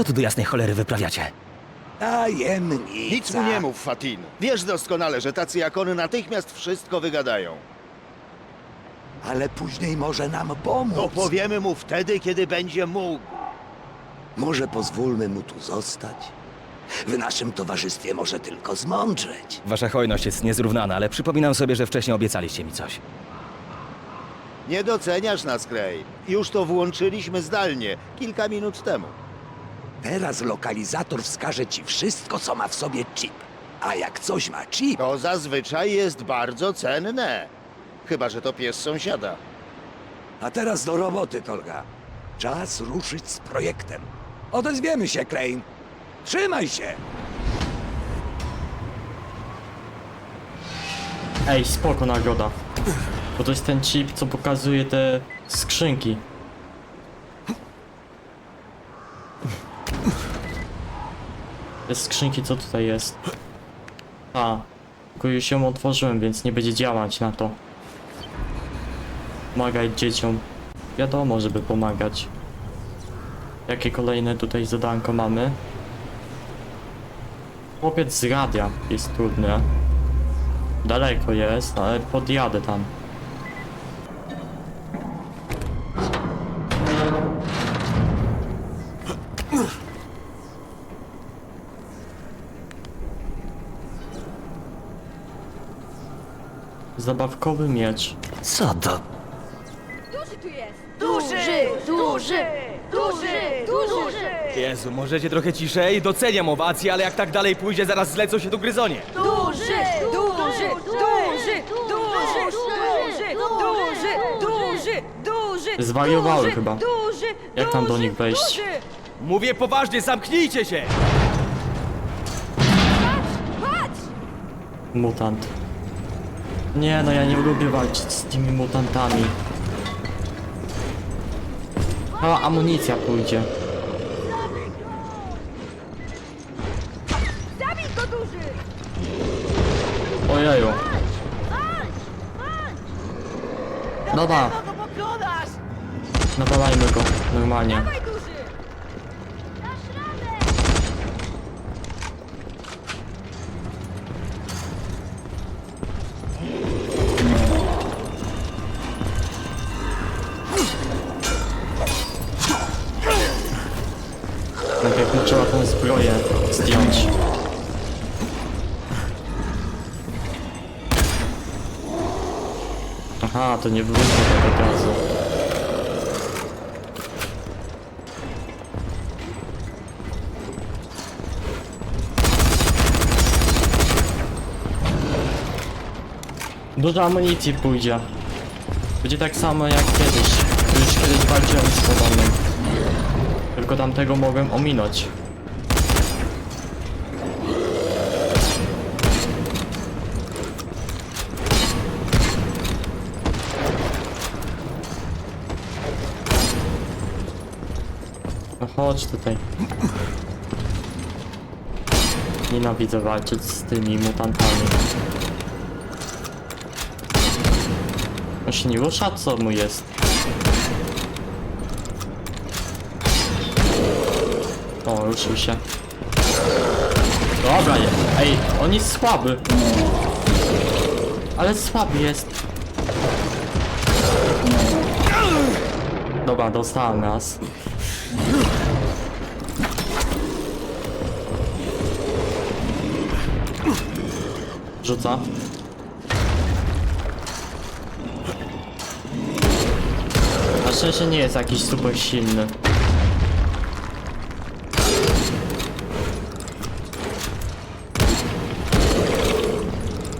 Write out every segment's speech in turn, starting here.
Co tu do jasnej cholery wyprawiacie? Tajemnica. Nic mu nie mów, Fatin. Wiesz doskonale, że tacy jak on natychmiast wszystko wygadają. Ale później może nam pomóc. To powiemy mu wtedy, kiedy będzie mógł. Może pozwólmy mu tu zostać? W naszym towarzystwie może tylko zmądrzeć. Wasza hojność jest niezrównana, ale przypominam sobie, że wcześniej obiecaliście mi coś. Nie doceniasz nas, Cray. Już to włączyliśmy zdalnie, kilka minut temu. Teraz lokalizator wskaże ci wszystko, co ma w sobie chip. A jak coś ma chip, To zazwyczaj jest bardzo cenne. Chyba, że to pies sąsiada. a teraz do roboty, Tolga. Czas ruszyć z projektem. Odezwiemy się, Crane. Trzymaj się! Ej, spoko nagroda. Bo to jest ten chip, co pokazuje te skrzynki. Skrzynki, co tutaj jest? A, tylko już ją otworzyłem, więc nie będzie działać na to. Pomagać dzieciom. Wiadomo, żeby pomagać. Jakie kolejne tutaj zadanko mamy? Chłopiec z radia jest trudne. Daleko jest, ale podjadę tam. Zabawkowy miecz. Co to? Duży tu jest! Duży! Duży! Duży! Duży! Jezu, możecie trochę ciszej? Doceniam owacje, ale jak tak dalej pójdzie, zaraz zlecą się tu gryzonie. Duży! Duży! Duży! Duży! Duży! Duży! Duży! Duży! Zwariowały duży, chyba. Duży! Jak tam do duży, nich wejść? Duży! Mówię poważnie, zamknijcie się! Patrz! Mutant. Nie no, ja nie lubię walczyć z tymi mutantami. Cała amunicja pójdzie. Zabij go duży! Ojeju. Dobra, go pokonasz! nawalajmy go normalnie. Dawaj duży! To nie wybuchło tak od razu. Dużo amunicji pójdzie. Będzie tak samo jak kiedyś. Już kiedyś walczyłem z podobnym. Tylko tamtego mogłem ominąć. No chodź tutaj. Nienawidzę walczyć z tymi mutantami. On się nie rusza? Co mu jest? O, ruszył się. Dobra, je. Ej, on jest słaby. Ale słaby jest. Dobra, dostałem raz. Rzuca. Na szczęście nie jest jakiś super silny.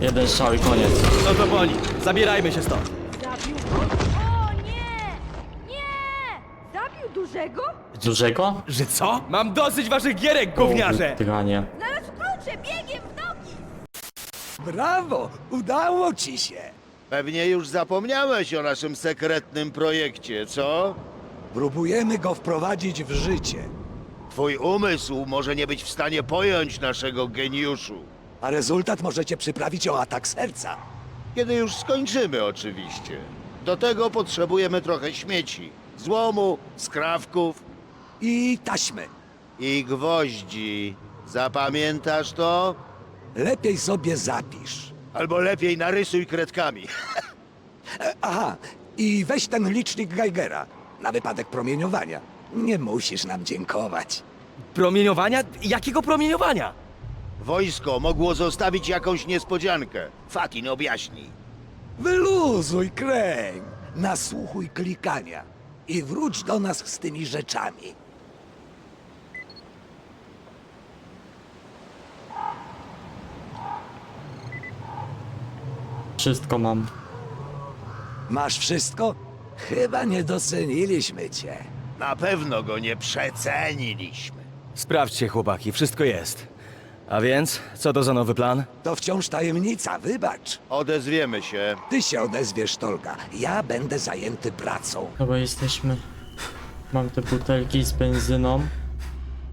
Jeden strzał i koniec. No to boli. Zabierajmy się stąd. Zabił go? O nie! Nie! Zabił dużego? Dużego? Że co? Mam dosyć waszych gierek, gówniarze! Dranie. Brawo! Udało ci się! Pewnie już zapomniałeś o naszym sekretnym projekcie, co? Próbujemy go wprowadzić w życie. Twój umysł może nie być w stanie pojąć naszego geniuszu. A rezultat możecie przyprawić o atak serca. Kiedy już skończymy, oczywiście. Do tego potrzebujemy trochę śmieci, złomu, skrawków. I taśmy. i gwoździ. Zapamiętasz to? Lepiej sobie zapisz. Albo lepiej narysuj kredkami. E, Aha, i weź ten licznik Geigera na wypadek promieniowania. Nie musisz nam dziękować. Promieniowania? Jakiego promieniowania? Wojsko mogło zostawić jakąś niespodziankę. Fatin objaśni. Wyluzuj, Kręg. Nasłuchuj klikania i wróć do nas z tymi rzeczami. Wszystko mam. Masz wszystko? Chyba nie doceniliśmy cię. Na pewno go nie przeceniliśmy. Sprawdźcie, chłopaki, wszystko jest. A więc, co to za nowy plan? To wciąż tajemnica, wybacz. Odezwiemy się. Ty się odezwiesz, Tolga. Ja będę zajęty pracą. Chyba jesteśmy... Mam te butelki z benzyną.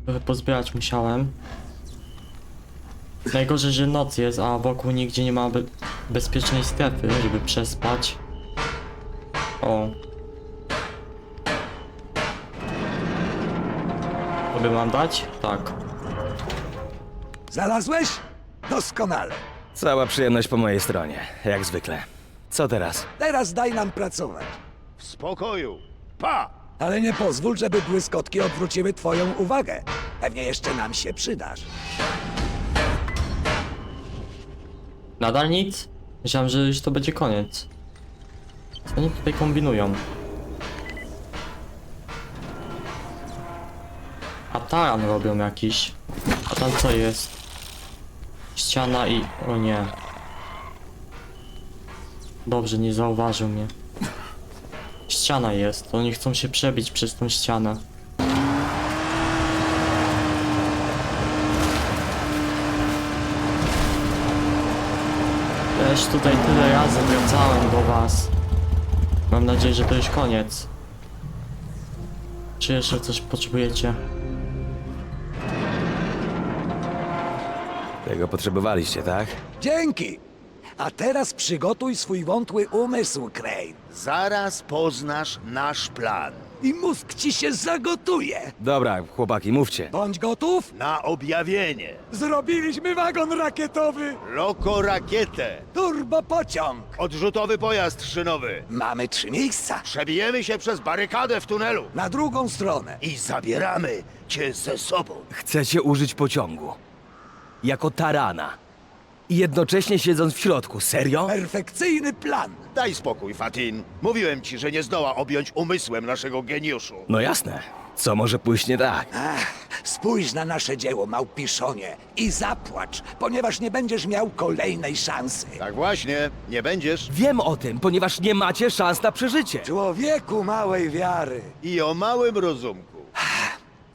Trochę pozbierać musiałem. Najgorzej, że noc jest, a wokół nigdzie nie ma be bezpiecznej strefy, żeby przespać. O. Tobie mam dać? Tak. Znalazłeś? Doskonale. Cała przyjemność po mojej stronie, jak zwykle. Co teraz? Teraz daj nam pracować. W spokoju. Pa! Ale nie pozwól, żeby błyskotki odwróciły twoją uwagę. Pewnie jeszcze nam się przydasz. Nadal nic? Myślałem, że już to będzie koniec. Co oni tutaj kombinują? A taran robią jakiś. A tam co jest? Ściana i... o nie. Dobrze, nie zauważył mnie. Ściana jest, oni chcą się przebić przez tą ścianę. Tutaj tyle razy wracałem do was. Mam nadzieję, że to już koniec. Czy jeszcze coś potrzebujecie? Tego potrzebowaliście, tak? Dzięki! A teraz przygotuj swój wątły umysł, Crane. Zaraz poznasz nasz plan. I mózg ci się zagotuje. Dobra, chłopaki, mówcie. Bądź gotów? Na objawienie. Zrobiliśmy wagon rakietowy. Loko rakietę. Turbopociąg. Odrzutowy pojazd szynowy. Mamy trzy miejsca. Przebijemy się przez barykadę w tunelu. Na drugą stronę. I zabieramy cię ze sobą. Chcecie użyć pociągu. Jako tarana. I jednocześnie siedząc w środku, serio? Perfekcyjny plan. Daj spokój, Fatin. Mówiłem ci, że nie zdoła objąć umysłem naszego geniuszu. No jasne. Co może pójść nie tak? Ach, spójrz na nasze dzieło, małpiszonie, i zapłacz, ponieważ nie będziesz miał kolejnej szansy. Tak właśnie, nie będziesz. Wiem o tym, ponieważ nie macie szans na przeżycie. Człowieku małej wiary. I o małym rozumku.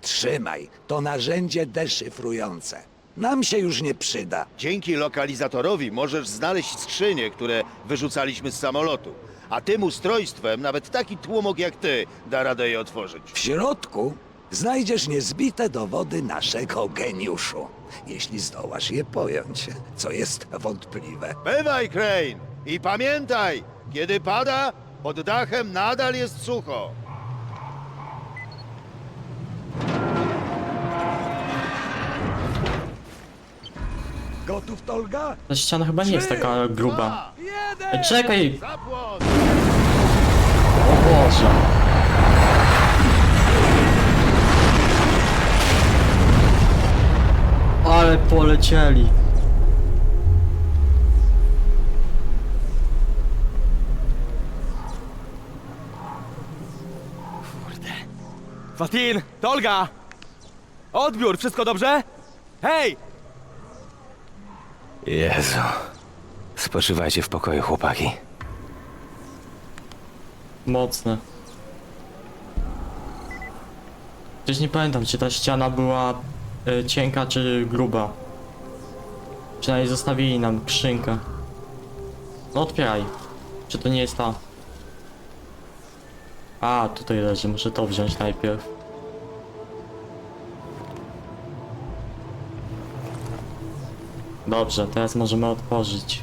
Trzymaj, to narzędzie deszyfrujące. Nam się już nie przyda. Dzięki lokalizatorowi możesz znaleźć skrzynie, które wyrzucaliśmy z samolotu. A tym ustrojstwem nawet taki tłumok jak ty da radę je otworzyć. W środku znajdziesz niezbite dowody naszego geniuszu, jeśli zdołasz je pojąć, co jest wątpliwe. Bywaj, Crane! I pamiętaj, kiedy pada, pod dachem nadal jest sucho. Gotów, Tolga? Ta ściana chyba nie jest taka gruba. Ej, czekaj! Zapłon! O Boże! Ale polecieli. Fatin, Tolga! Odbiór, wszystko dobrze? Hej! Jezu. Spoczywajcie w pokoju, chłopaki. Mocne. Przecież nie pamiętam, czy ta ściana była y, cienka, czy gruba. Przynajmniej zostawili nam skrzynkę. No otwieraj. Czy to nie jest ta? A, tutaj leży, muszę to wziąć najpierw. Dobrze, teraz możemy otworzyć.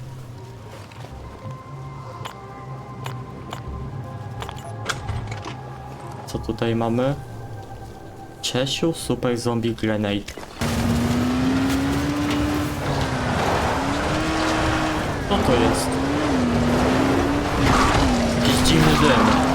Co tutaj mamy? Czesiu Super Zombie Grenade. Co to jest? Dziwny dym.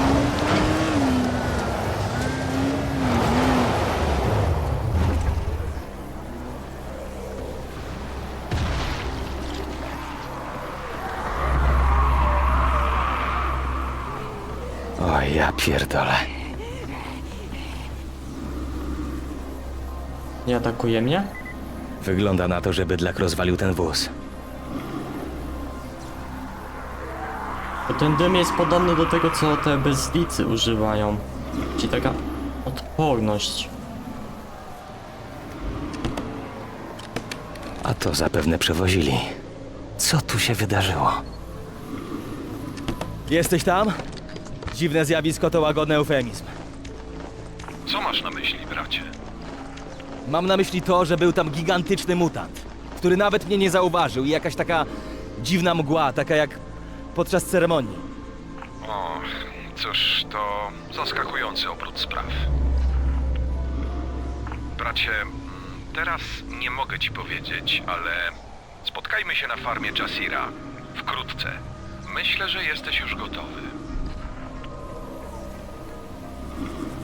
Ja pierdolę. Nie atakuje mnie? Wygląda na to, że bydlak rozwalił ten wóz. Bo ten dym jest podobny do tego, co te bezlicy używają. Czyli taka odporność. A to zapewne przewozili. Co tu się wydarzyło? Jesteś tam? Dziwne zjawisko to łagodny eufemizm. Co masz na myśli, bracie? Mam na myśli to, że był tam gigantyczny mutant, który nawet mnie nie zauważył i jakaś taka dziwna mgła, taka jak podczas ceremonii. O, cóż, to zaskakujący obrót spraw. Bracie, mm, teraz nie mogę ci powiedzieć, ale spotkajmy się na farmie Jasira wkrótce. Myślę, że jesteś już gotowy.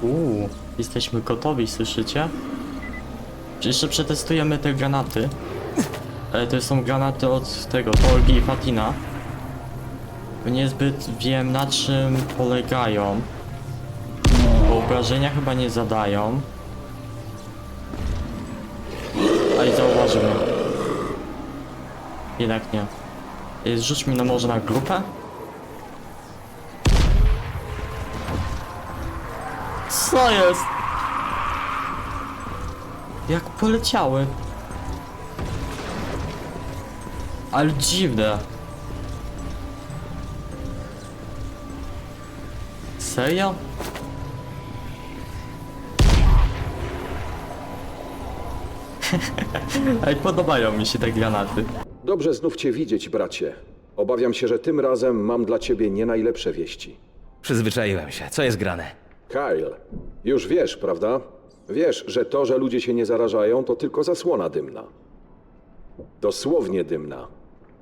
Uuu, jesteśmy gotowi, słyszycie? Jeszcze przetestujemy te granaty. Ale to są granaty od tego, Torgi i Fatina. Niezbyt wiem na czym polegają. Bo obrażenia chyba nie zadają. A i zauważył mnie. Jednak nie. Y, Rzuć mi no może na grupę? Co jest? Jak poleciały. Ale dziwne. Serio? Ej, podobają mi się te granaty. Dobrze znów cię widzieć, bracie. Obawiam się, że tym razem mam dla ciebie nie najlepsze wieści. Przyzwyczaiłem się. Co jest grane? Kyle, już wiesz, prawda? Wiesz, że to, że ludzie się nie zarażają, to tylko zasłona dymna. Dosłownie dymna.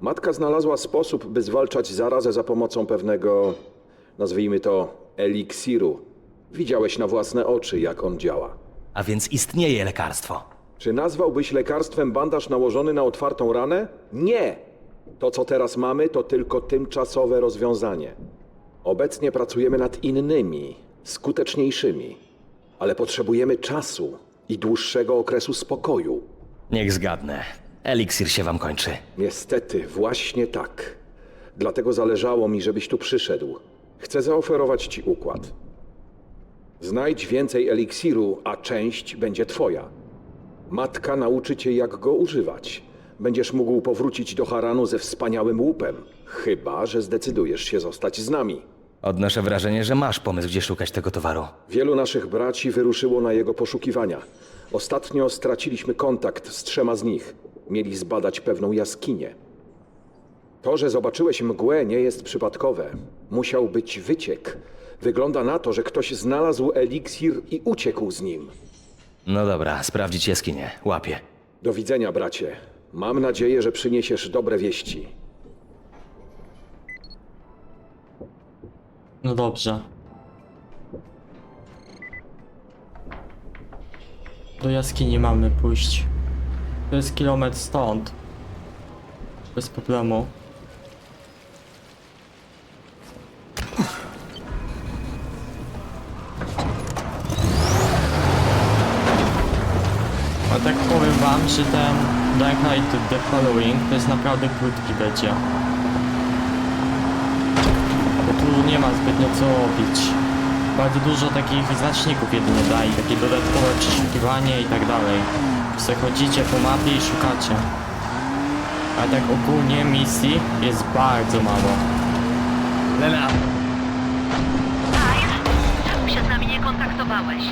Matka znalazła sposób, by zwalczać zarazę za pomocą pewnego, nazwijmy to, eliksiru. Widziałeś na własne oczy, jak on działa. A więc istnieje lekarstwo. Czy nazwałbyś lekarstwem bandaż nałożony na otwartą ranę? Nie! To, co teraz mamy, to tylko tymczasowe rozwiązanie. Obecnie pracujemy nad innymi, skuteczniejszymi, ale potrzebujemy czasu i dłuższego okresu spokoju. Niech zgadnę. Eliksir się wam kończy. Niestety, właśnie tak. Dlatego zależało mi, żebyś tu przyszedł. Chcę zaoferować ci układ. Znajdź więcej eliksiru, a część będzie twoja. Matka nauczy cię, jak go używać. Będziesz mógł powrócić do Haranu ze wspaniałym łupem. Chyba, że zdecydujesz się zostać z nami. Odnoszę wrażenie, że masz pomysł, gdzie szukać tego towaru. Wielu naszych braci wyruszyło na jego poszukiwania. Ostatnio straciliśmy kontakt z trzema z nich. Mieli zbadać pewną jaskinię. To, że zobaczyłeś mgłę, nie jest przypadkowe. Musiał być wyciek. Wygląda na to, że ktoś znalazł eliksir i uciekł z nim. No dobra, sprawdzić jaskinię. Łapię. Do widzenia, bracie. Mam nadzieję, że przyniesiesz dobre wieści. No dobrze. Do jaskini mamy pójść. To jest kilometr stąd. Bez problemu. A tak powiem wam, że ten Dark Knight The Following to jest naprawdę krótki będzie. Bo tu nie ma zbytnio co robić. Bardzo dużo takich znaczników jedynie daje, takie dodatkowe przeszukiwanie i tak dalej. Przechodzicie po mapie i szukacie. A tak ogólnie misji jest bardzo mało. Lena! Czemu się z nami nie kontaktowałeś?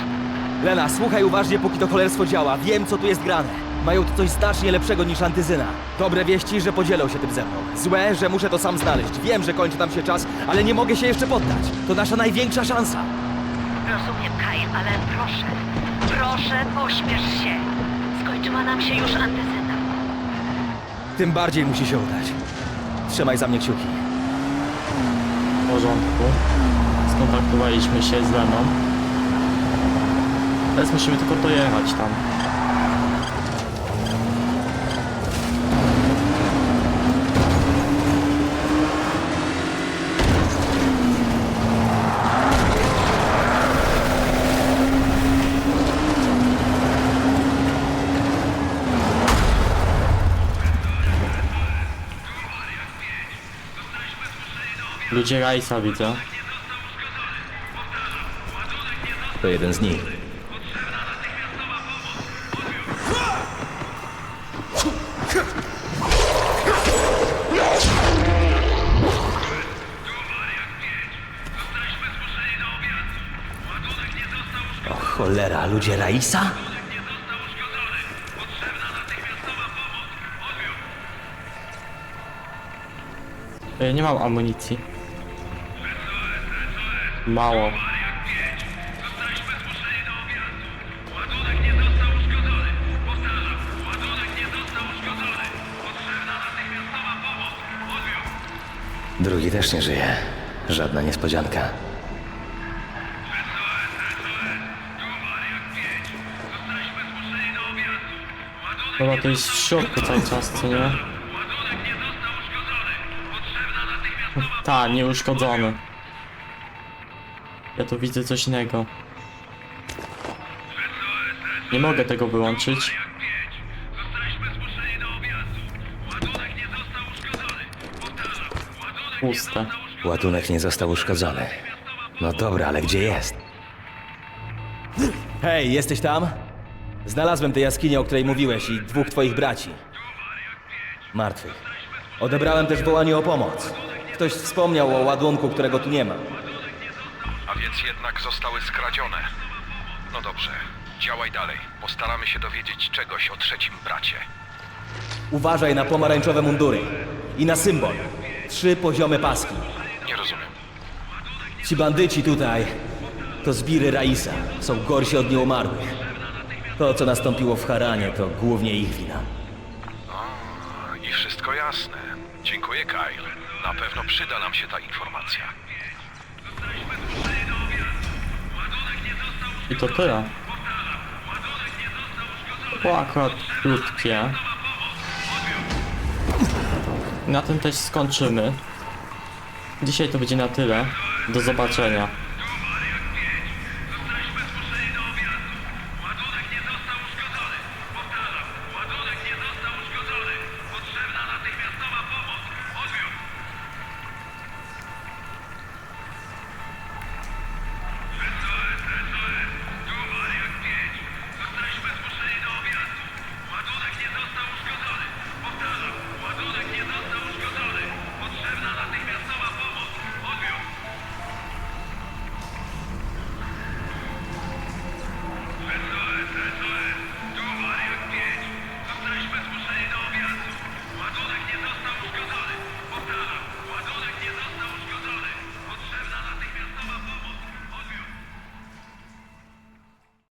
Lena, słuchaj uważnie, póki to cholerstwo działa. Wiem, co tu jest grane. Mają tu coś znacznie lepszego niż antyzyna. Dobre wieści, że podzielą się tym ze mną. Złe, że muszę to sam znaleźć. Wiem, że kończy nam się czas, ale nie mogę się jeszcze poddać. To nasza największa szansa. Rozumiem, Kyle, ale proszę. Proszę, pośpiesz się. Skończyła nam się już antyzyna. Tym bardziej musi się udać. Trzymaj za mnie kciuki. W porządku. Skontaktowaliśmy się z Leną. Teraz musimy tylko dojechać tam. Ludzie Rajsa widzę. To jeden z nich. O cholera, ludzie Raisa? E, Nie mam amunicji. Mało. Drugi też nie żyje. Żadna niespodzianka. Dobra, to jest w środku cały czas, co nie? Ta, nieuszkodzony. Ja tu widzę coś innego. Nie mogę tego wyłączyć. Puste. Ładunek nie został uszkodzony. No dobra, ale gdzie jest? Hej, jesteś tam? Znalazłem tę jaskinię, o której mówiłeś i dwóch twoich braci. Martwych. Odebrałem też wołanie o pomoc. Ktoś wspomniał o ładunku, którego tu nie ma. Więc jednak zostały skradzione. No dobrze, działaj dalej. Postaramy się dowiedzieć czegoś o trzecim bracie. Uważaj na pomarańczowe mundury. I na symbol. Trzy poziome paski. Nie rozumiem. Ci bandyci tutaj to zbiry Raisa. Są gorsi od nieumarłych. To, co nastąpiło w Haranie, to głównie ich wina. I wszystko jasne. Dziękuję, Kyle. Na pewno przyda nam się ta informacja. I to tyle. Było akurat krótkie. Na tym też skończymy. Dzisiaj to będzie na tyle. Do zobaczenia.